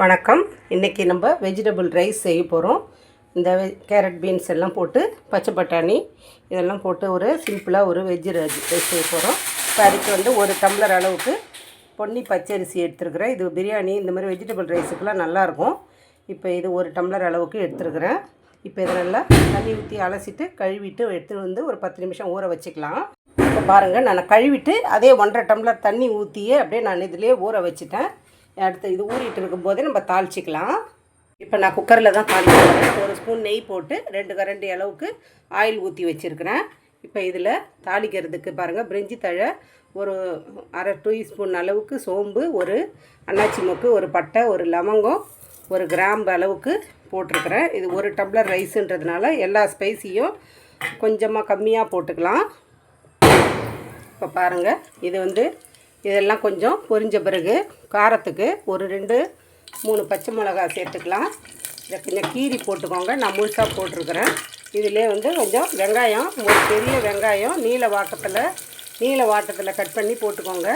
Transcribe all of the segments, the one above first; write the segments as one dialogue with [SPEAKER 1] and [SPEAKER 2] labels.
[SPEAKER 1] வணக்கம். இன்றைக்கி நம்ம வெஜிடபிள் ரைஸ் செய்ய போகிறோம் இந்த வெ கேரட் பீன்ஸ் எல்லாம் போட்டு பச்சை பட்டாணி இதெல்லாம் போட்டு ஒரு சிம்பிளாக ஒரு வெஜ் ரைஸ் செய்ய போகிறோம் இப்போ அதுக்கு வந்து ஒரு டம்ளர் அளவுக்கு பொன்னி பச்சரிசி எடுத்துருக்குறேன். இது பிரியாணி இந்த மாதிரி வெஜிடபிள் ரைஸுக்கெலாம் நல்லாயிருக்கும் இப்போ இது ஒரு டம்ளர் அளவுக்கு எடுத்துருக்குறேன். இப்போ இதை நல்லா தண்ணி ஊற்றி அலசிட்டு கழுவிட்டு எடுத்துகிட்டு வந்து ஒரு பத்து நிமிஷம் ஊற வச்சுக்கலாம். இப்போ பாருங்கள் நான் கழுவிட்டு அதே ஒன்றரை டம்ளர் தண்ணி ஊற்றியே அப்படியே நான் இதிலே ஊற வச்சுட்டேன். அடுத்து இது ஊறிட்டு இருக்கும்போதே நம்ம தாளிச்சிக்கலாம். இப்போ நான் குக்கரில் தான் தாளிக்கிறேன். ஒரு ஸ்பூன் நெய் போட்டு ரெண்டு கரண்டி அளவுக்கு ஆயில் ஊற்றி வச்சுருக்கிறேன். இப்போ இதில் தாளிக்கிறதுக்கு பாருங்கள் பிரிஞ்சி தழை ஒரு அரை டீஸ்பூன் அளவுக்கு சோம்பு ஒரு அன்னாச்சி மொக்கு ஒரு பட்டை ஒரு லவங்கம் ஒரு கிராம்பு அளவுக்கு போட்டிருக்கிறேன். இது ஒரு டம்ளர் ரைஸுன்றதுனால எல்லா ஸ்பைஸியும் கொஞ்சமாக கம்மியாக போட்டுக்கலாம். இப்போ பாருங்கள் இது வந்து இதெல்லாம் கொஞ்சம் பொரிஞ்ச பிறகு காரத்துக்கு ஒரு ரெண்டு மூணு பச்சை மிளகா சேர்த்துக்கலாம். இதை கொஞ்சம் கீரி போட்டுக்கோங்க. நான் முழுசாக போட்டிருக்கிறேன். இதிலே வந்து கொஞ்சம் வெங்காயம் ஒரு பெரிய வெங்காயம் நீல வாட்டத்தில் நீல வாட்டத்தில் கட் பண்ணி போட்டுக்கோங்க.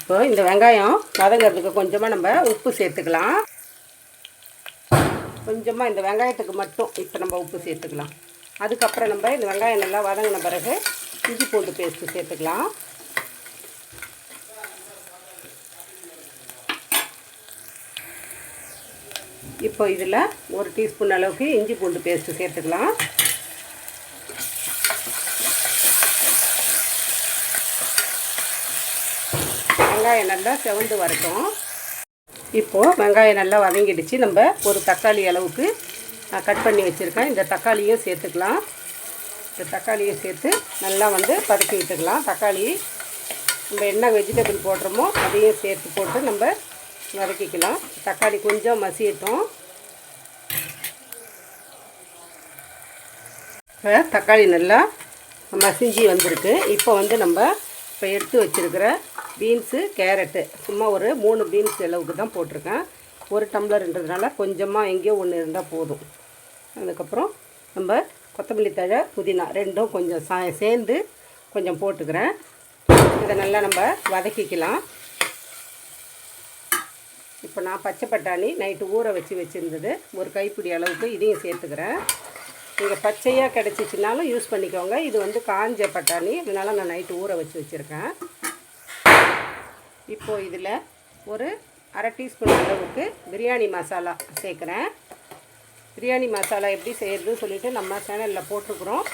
[SPEAKER 1] இப்போ இந்த வெங்காயம் வதங்கிறதுக்கு கொஞ்சமாக நம்ம உப்பு சேர்த்துக்கலாம். கொஞ்சமாக இந்த வெங்காயத்துக்கு மட்டும் இப்போ நம்ம உப்பு சேர்த்துக்கலாம். அதுக்கப்புறம் நம்ம இந்த வெங்காயம் நல்லா வதங்கின பிறகு இஞ்சி பூண்டு பேஸ்ட்டு சேர்த்துக்கலாம். இப்போ இதில் ஒரு டீஸ்பூன் அளவுக்கு இஞ்சி பூண்டு பேஸ்ட்டு சேர்த்துக்கலாம். வெங்காயம் நல்லா செவந்து வரட்டும். இப்போது வெங்காயம் நல்லா வதங்கிடுச்சு. நம்ம ஒரு தக்காளி அளவுக்கு நான் கட் பண்ணி வச்சுருக்கேன். இந்த தக்காளியும் சேர்த்துக்கலாம். இந்த தக்காளியும் சேர்த்து நல்லா வந்து பதுக்கி விட்டுக்கலாம். தக்காளி நம்ம என்ன வெஜிடபிள் போடுறோமோ அதையும் சேர்த்து போட்டு நம்ம வதக்கிக்கலாம். தக்காளி கொஞ்சம் மசியட்டும். இப்போ தக்காளி நல்லா மசிஞ்சி வந்திருக்கு. இப்போ வந்து நம்ம இப்போ எடுத்து வச்சுருக்கிற பீன்ஸு கேரட்டு. சும்மா ஒரு மூணு பீன்ஸ் அளவுக்கு தான் போட்டிருக்கேன். ஒரு டம்ளர்ன்றதுனால கொஞ்சமாக எங்கேயோ ஒன்று இருந்தால் போதும். அதுக்கப்புறம் நம்ம கொத்தமல்லி தழை புதினா ரெண்டும் கொஞ்சம் சா சேர்ந்து கொஞ்சம் போட்டுக்கிறேன். இதை நல்லா நம்ம வதக்கிக்கலாம். இப்போ நான் பச்சை பட்டாணி நைட்டு ஊற வச்சு வச்சுருந்தது. ஒரு கைப்பிடி அளவுக்கு இதையும் சேர்த்துக்கிறேன். நீங்கள் பச்சையாக கிடச்சிச்சினாலும் யூஸ் பண்ணிக்கோங்க. இது வந்து காஞ்ச பட்டாணி. இதனால் நான் நைட்டு ஊற வச்சு வச்சுருக்கேன். இப்போது இதில் ஒரு அரை டீஸ்பூன் அளவுக்கு பிரியாணி மசாலா சேர்க்குறேன். பிரியாணி மசாலா எப்படி செய்கிறதுன்னு சொல்லிவிட்டு நம்ம சேனலில் போட்டிருக்குறோம்.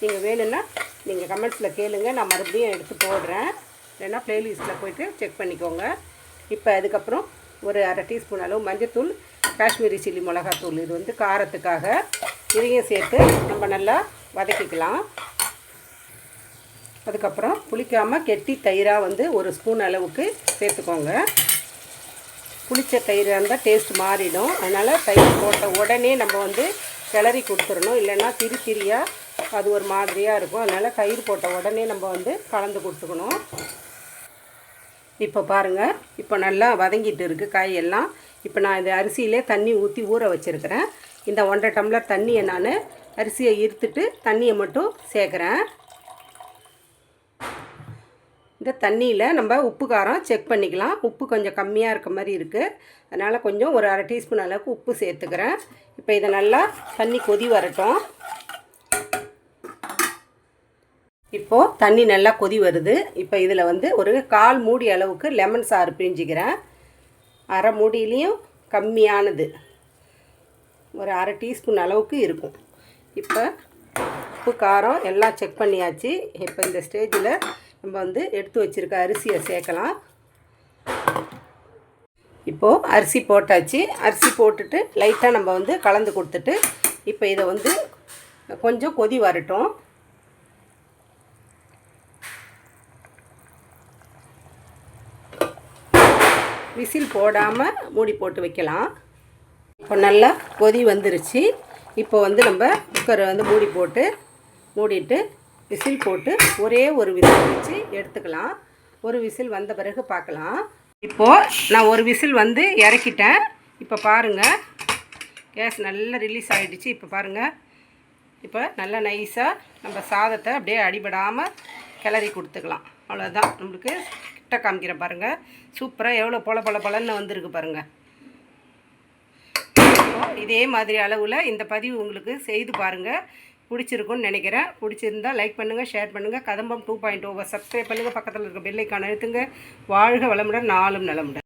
[SPEAKER 1] நீங்கள் வேணும்னா நீங்கள் கமெண்ட்ஸில் கேளுங்க. நான் மறுபடியும் எடுத்து போடுறேன். இல்லைன்னா ப்ளேலிஸ்ட்டில் போய்ட்டு செக் பண்ணிக்கோங்க. இப்போ அதுக்கப்புறம் ஒரு அரை டீஸ்பூன் அளவு மஞ்சத்தூள் காஷ்மீரி சில்லி மிளகாத்தூள். இது வந்து காரத்துக்காக. இதையும் சேர்த்து நம்ம நல்லா வதக்கிக்கலாம். அதுக்கப்புறம் புளிக்காமல் கெட்டி தயிராக வந்து ஒரு ஸ்பூன் அளவுக்கு சேர்த்துக்கோங்க. புளித்த தயிராக இருந்தால் டேஸ்ட் மாறிடும். அதனால் தயிர் போட்ட உடனே நம்ம வந்து கிளறி கொடுத்துடணும். இல்லைன்னா திரி திரியாக அது ஒரு மாதிரியாக இருக்கும். அதனால் தயிர் போட்ட உடனே நம்ம வந்து கலந்து கொடுத்துக்கணும். இப்போ பாருங்கள் இப்போ நல்லா வதங்கிட்டு இருக்குது காயெல்லாம் இப்போ நான் இந்த அரிசியிலே தண்ணி ஊற்றி ஊற வச்சுருக்கிறேன். இந்த ஒன்றரை டம்ளர் தண்ணியை நான் அரிசியை இருத்துட்டு தண்ணியை மட்டும் சேர்க்குறேன். இந்த தண்ணியில் நம்ம உப்பு காரம் செக் பண்ணிக்கலாம். உப்பு கொஞ்சம் கம்மியாக இருக்க மாதிரி இருக்குது அதனால் கொஞ்சம் ஒரு அரை டீஸ்பூன் அளவுக்கு உப்பு சேர்த்துக்கிறேன். இப்போ இதை நல்லா தண்ணி கொதி வரட்டும். இப்போது தண்ணி நல்லா கொதி வருது. இப்போ இதில் வந்து ஒரு கால் மூடி அளவுக்கு லெமன் சாறு பிரிஞ்சுக்கிறேன். அரை மூடியிலையும் கம்மியானது. ஒரு அரை டீஸ்பூன் அளவுக்கு இருக்கும். இப்போ உப்பு காரம் எல்லாம் செக் பண்ணியாச்சு. இப்போ இந்த ஸ்டேஜில் நம்ம வந்து எடுத்து வச்சுருக்க அரிசியை சேர்க்கலாம். இப்போது அரிசி போட்டாச்சு. அரிசி போட்டுட்டு லைட்டாக நம்ம வந்து கலந்து கொடுத்துட்டு இப்போ இதை வந்து கொஞ்சம் கொதி வரட்டும். விசில் போடாமல் மூடி போட்டு வைக்கலாம். இப்போ நல்லா கொதி வந்துருச்சு. இப்போ வந்து நம்ம குக்கரை வந்து மூடி போட்டு மூடிட்டு விசில் போட்டு ஒரே ஒரு விசில் வச்சு எடுத்துக்கலாம். ஒரு விசில் வந்த பிறகு பார்க்கலாம். இப்போது நான் ஒரு விசில் வந்து இறக்கிட்டேன். இப்போ பாருங்கள் கேஸ் நல்லா ரிலீஸ் ஆகிடுச்சு இப்போ பாருங்கள் இப்போ நல்லா நைஸாக நம்ம சாதத்தை அப்படியே அடிபடாமல் கிளறி கொடுத்துக்கலாம். அவ்வளோதான் நம்மளுக்கு கிட்ட காமிக்கிற பாருங்கள் சூப்பராக எவ்வளோ பொல பொல பொலன்னு வந்திருக்கு பாருங்கள் இதே மாதிரி அளவில் இந்த பதிவு உங்களுக்கு செய்து பாருங்கள் பிடிச்சிருக்குன்னு நினைக்கிறேன். பிடிச்சிருந்தா லைக் பண்ணுங்கள் ஷேர் பண்ணுங்கள் Kadambam two point over oh subscribe பண்ணுங்கள் பக்கத்தில் இருக்க பெல்லைக்கான எழுத்துங்க வாழ்க வளமுடன் நாளும் நலமுடன்.